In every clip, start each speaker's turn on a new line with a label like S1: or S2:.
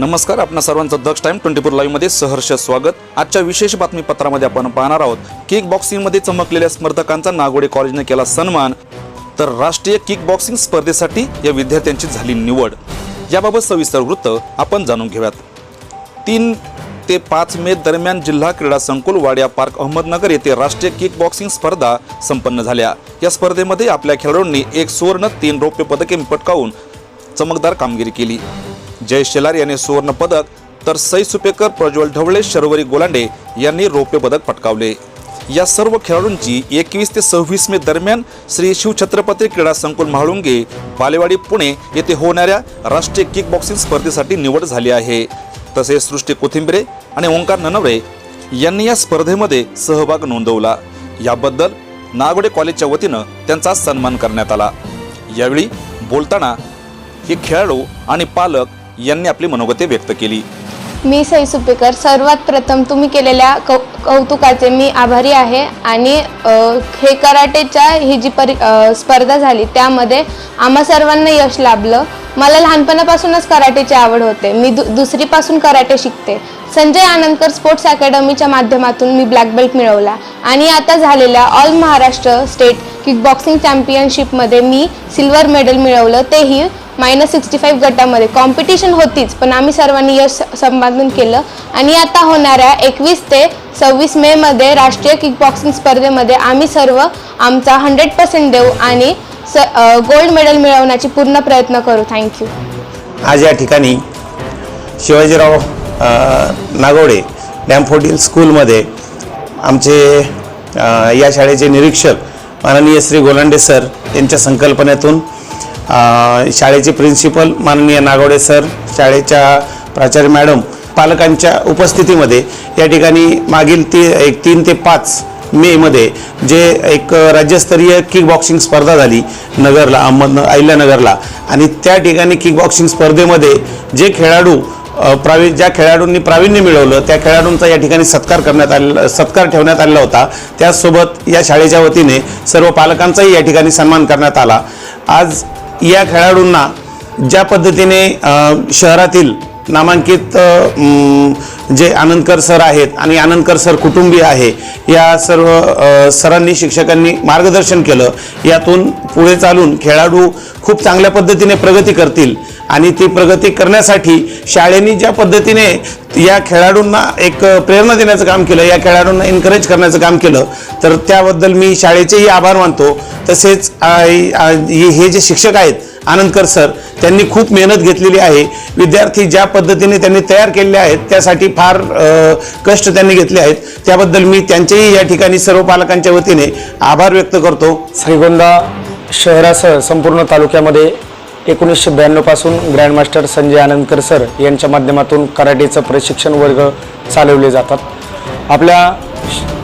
S1: नमस्कार आपणा सर्वांचं दक्ष टाइम ट्वेंटी फोर लाईव्हमध्ये सहर्ष स्वागत. आजच्या विशेष बातमीपत्रामध्ये आपण पाहणार आहोत किक बॉक्सिंगमध्ये चमकलेल्या स्पर्धकांचा नागोडे कॉलेजने केला सन्मान. तर राष्ट्रीय किक बॉक्सिंग स्पर्धेसाठी या विद्यार्थ्यांची झाली निवड. याबाबत सविस्तर वृत्त आपण जाणून घेऊयात. तीन ते पाच मे दरम्यान जिल्हा क्रीडा संकुल वाडिया पार्क अहमदनगर येथे राष्ट्रीय किक बॉक्सिंग स्पर्धा संपन्न झाल्या. या स्पर्धेमध्ये आपल्या खेळाडूंनी एक सुवर्ण तीन रौप्य पदके पटकावून चमकदार कामगिरी केली. जय शेलार यांनी सुवर्ण पदक तर सई सुपेकर प्रज्वल ढवळे शर्वरी गोलांडे यांनी रौप्य पदक पटकावले. या सर्व खेळाडूंची एकवीस ते सव्वीस मे दरम्यान श्री शिवछत्रपती क्रीडा संकुल म्हाळुंगे बालेवाडी पुणे येथे होणाऱ्या राष्ट्रीय किक बॉक्सिंग स्पर्धेसाठी निवड झाली आहे. तसेच सृष्टी कोथिंबिरे आणि ओंकार ननवरे यांनी या स्पर्धेमध्ये सहभाग नोंदवला. याबद्दल नागोडे कॉलेजच्या वतीनं त्यांचा सन्मान करण्यात आला. यावेळी बोलताना हे खेळाडू आणि पालक यांनी आपली मनोगते व्यक्त केली.
S2: मी सई सुपेकर सर्वात प्रथम तुम्ही केलेल्या कौ कौतुकाचे मी आभारी आहे आणि हे कराटेच्या ही जी परि स्पर्धा झाली त्यामध्ये आम्हा सर्वांना यश लाभलं. मला लहानपणापासूनच कराटेची आवड होते. मी दु दुसरीपासून कराटे शिकते. संजय आनंदकर स्पोर्ट्स अकॅडमीच्या माध्यमातून मी ब्लॅक बेल्ट मिळवला आणि आता झालेल्या all Maharashtra state kick boxing चॅम्पियनशिपमध्ये मी सिल्वर मेडल मिळवलं. तेही मायनस सिक्स्टी फाईव्ह गटामध्ये. कॉम्पिटिशन होतीच पण आम्ही सर्वांनी यश संपादन केलं. आणि आता होणाऱ्या एकवीस ते सव्वीस मेमध्ये राष्ट्रीय किकबॉक्सिंग स्पर्धेमध्ये आम्ही सर्व आमचा हंड्रेड पर्सेंट देऊ आणि स गोल्ड मेडल मिळवण्याची पूर्ण प्रयत्न करू. थँक्यू
S3: आज या ठिकाणी शिवाजीराव अ, डॅम डॅमफोर्टिल स्कूलमध्ये आमचे या शाळेचे निरीक्षक माननीय श्री गोलांडे सर यांच्या संकल्पनेतून शाळेचे प्रिन्सिपल माननीय नागवडे सर शाळेच्या प्राचार्य मॅडम पालकांच्या उपस्थितीमध्ये या ठिकाणी मागील ती एक तीन ते पाच मेमध्ये जे एक राज्यस्तरीय किक बॉक्सिंग स्पर्धा झाली नगरला अहमदन अहिल्यानगरला. आणि त्या ठिकाणी किक बॉक्सिंग स्पर्धेमध्ये जे खेळाडू प्रावी ज्या खेळाडूंनी प्रावीण्य मिळवलं त्या खेळाडूंचा या ठिकाणी सत्कार करण्यात आलेला सत्कार ठेवण्यात आलेला होता. त्याचसोबत या शाळेच्या वतीने सर्व पालकांचाही या ठिकाणी सन्मान करण्यात आला. आज या खेळाडूंना ज्या पद्धतीने शहरातील नामांकित जे आनंदकर सर आहेत आणि आनंदकर सर कुटुंबीय आहे या सर्व सरांनी शिक्षकांनी मार्गदर्शन केलं. यातून पुढे चालून खेळाडू खूप चांगल्या पद्धतीने प्रगती करतील आणि ती प्रगती करण्यासाठी शाळेनी ज्या पद्धतीने या खेळाडूंना एक प्रेरणा देण्याचं काम केलं या खेळाडूंना एनकरेज करण्याचं काम केलं तर त्याबद्दल मी शाळेचेही आभार मानतो. तसेच हे जे शिक्षक आहेत आनंदकर सर त्यांनी खूप मेहनत घेतलेली आहे. विद्यार्थी ज्या पद्धतीने त्यांनी तयार केलेले आहेत त्यासाठी फार कष्ट त्यांनी घेतले आहेत. त्याबद्दल मी त्यांचेही या ठिकाणी सर्व पालकांच्या वतीने आभार व्यक्त करतो.
S4: श्रीगोंदा शहरासह संपूर्ण तालुक्यामध्ये एकोणीसशे ब्याण्णवपासून ग्रँडमास्टर संजय आनंदकर सर यांच्या माध्यमातून कराटेचं प्रशिक्षण वर्ग चालवले जातात. आपल्या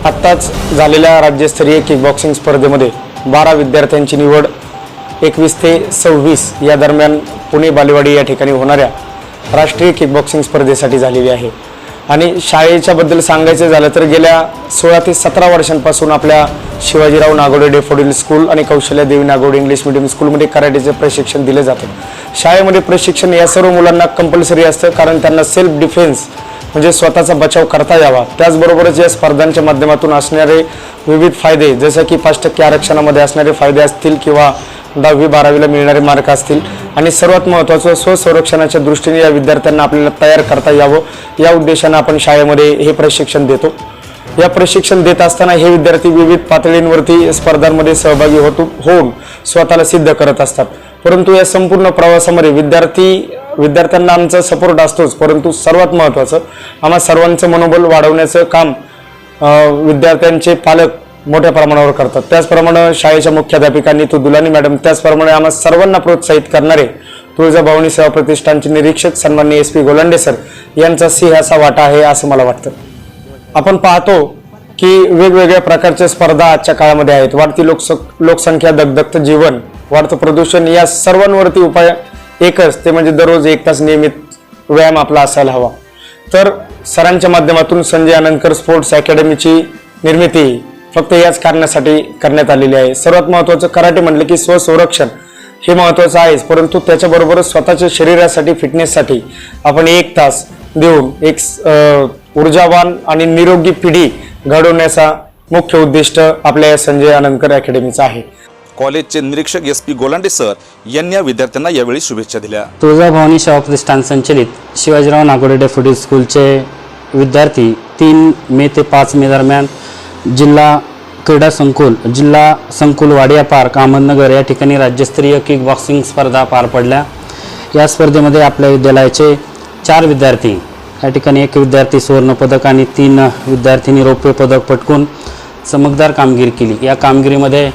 S4: आत्ताच झालेल्या राज्यस्तरीय किक बॉक्सिंग स्पर्धेमध्ये बारा विद्यार्थ्यांची निवड एकवीस ते सव्वीस या दरम्यान पुणे बालेवाडी या ठिकाणी होणाऱ्या राष्ट्रीय किकबॉक्सिंग स्पर्धेसाठी झालेली आहे. आणि शाळेच्याबद्दल सांगायचं झालं तर गेल्या सोळा ते सतरा वर्षांपासून आपल्या शिवाजीराव नागोडे डेफोडिल स्कूल आणि कौशल्य देवी नागोडे इंग्लिश मिडियम स्कूलमध्ये कराटेचे प्रशिक्षण दिले जातं. शाळेमध्ये प्रशिक्षण या सर्व मुलांना कंपल्सरी असतं कारण त्यांना सेल्फ डिफेन्स म्हणजे स्वतःचा बचाव करता यावा. त्याचबरोबरच या स्पर्धांच्या माध्यमातून असणारे विविध फायदे जसं की पाच टक्के आरक्षणामध्ये असणारे फायदे असतील किंवा दहावी बारावीला मिळणारे मार्क असतील. आणि सर्वात महत्त्वाचं स्वसंरक्षणाच्या दृष्टीने या विद्यार्थ्यांना आपल्याला तयार करता यावं. या उद्देशानं आपण शाळेमध्ये हे प्रशिक्षण देतो. या प्रशिक्षण देत असताना हे विद्यार्थी विविध पातळींवरती स्पर्धांमध्ये सहभागी होतो होऊन स्वतःला सिद्ध करत असतात. परंतु या संपूर्ण प्रवासामध्ये विद्यार्थी विद्यार्थ्यांना आमचा सपोर्ट असतोच. परंतु सर्वात महत्त्वाचं आम्हा सर्वांचं मनोबल वाढवण्याचं काम विद्यार्थ्यांचे पालक मोठ्या प्रमाणावर करतात. त्याचप्रमाणे शाळेच्या मुख्याध्यापिकांनी तो दुलानी मॅडम त्याचप्रमाणे आम्हा सर्वांना प्रोत्साहित करणारे तुळजाभवानी सेवा प्रतिष्ठानचे निरीक्षक सन्मान्य एस पी गोलांडे सर यांचा सिंहाचा वाटा आहे असं मला वाटतं. आपण पाहतो की वेगवेगळ्या प्रकारच्या स्पर्धा आजच्या काळामध्ये आहेत. वाढती लोकस लोकसंख्या दगदगत जीवन वाढतं प्रदूषण या सर्वांवरती उपाय एकच ते म्हणजे दररोज एक तास नियमित व्यायाम आपला असायला हवा. तर सरांच्या माध्यमातून संजय आनंदकर स्पोर्ट्स अकॅडमीची निर्मिती फक्त याच कारणासाठी करण्यात आलेली आहे. सर्वात महत्त्वाचं कराटे म्हटलं की स्वसंरक्षण हे महत्त्वाचं आहेच परंतु त्याच्याबरोबरच स्वतःच्या शरीरासाठी फिटनेससाठी आपण एक तास देऊन एक ऊर्जावान आणि निरोगी पिढी घडवण्याचा मुख्य उद्दिष्ट आपल्या या संजय आनंदकर अकॅडमीचा आहे.
S1: कॉलेजचे निरीक्षक एस पी गोलांडे सर यांनी या विद्यार्थ्यांना यावेळी शुभेच्छा दिल्या.
S5: तुळजाभवानी सेवा प्रतिष्ठान संचलित शिवाजीराव नागोडे डेफोडिल स्कूलचे विद्यार्थी तीन मे ते पाच मे दरम्यान जिल्हा क्रीडा संकुल जिल्हा संकुल वाडिया पार्क अहमदनगर या ठिकाणी राज्यस्तरीय किक बॉक्सिंग स्पर्धा पार पडल्या. या स्पर्धेमध्ये आपल्या विद्यालयाचे चार विद्यार्थी या ठिकाणी एक विद्यार्थी सुवर्णपदक आणि तीन विद्यार्थ्यांनी रौप्य पदक पटकून चमकदार कामगिरी केली. या कामगिरीमध्ये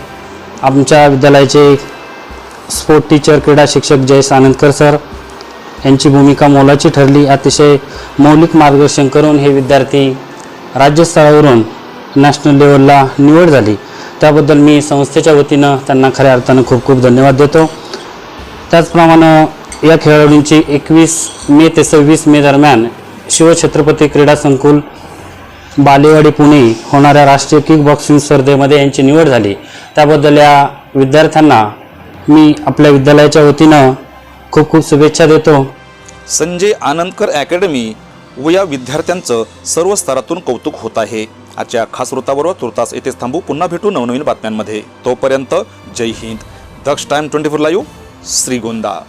S5: आमच्या विद्यालयाचे स्पोर्ट टीचर क्रीडा शिक्षक जयेश आनंदकर सर यांची भूमिका मोलाची ठरली. अतिशय मौलिक मार्गदर्शन करून हे विद्यार्थी राज्यस्तरावरून नॅशनल लेवलला निवड झाली. त्याबद्दल मी संस्थेच्या वतीनं त्यांना खऱ्या अर्थानं खूप खूप धन्यवाद देतो. त्याचप्रमाणे या खेळाडूंची एकवीस मे ते सव्वीस मे दरम्यान शिवछत्रपती क्रीडा संकुल बालेवाडी पुणे होणाऱ्या राष्ट्रीय किक बॉक्सिंग स्पर्धेमध्ये यांची निवड झाली. त्याबद्दल या विद्यार्थ्यांना मी आपल्या विद्यालयाच्या वतीनं खूप खूप शुभेच्छा देतो.
S1: संजय आनंदकर अकॅडमी व या विद्यार्थ्यांचं सर्व स्तरातून कौतुक होत आहे. आजच्या खास वृत्ताबरोबर तुर्तास येथेच थांबू. पुन्हा भेटू नवनवीन बातम्यांमध्ये. तोपर्यंत Jai Hind. Daksh time twenty four live Shrigonda.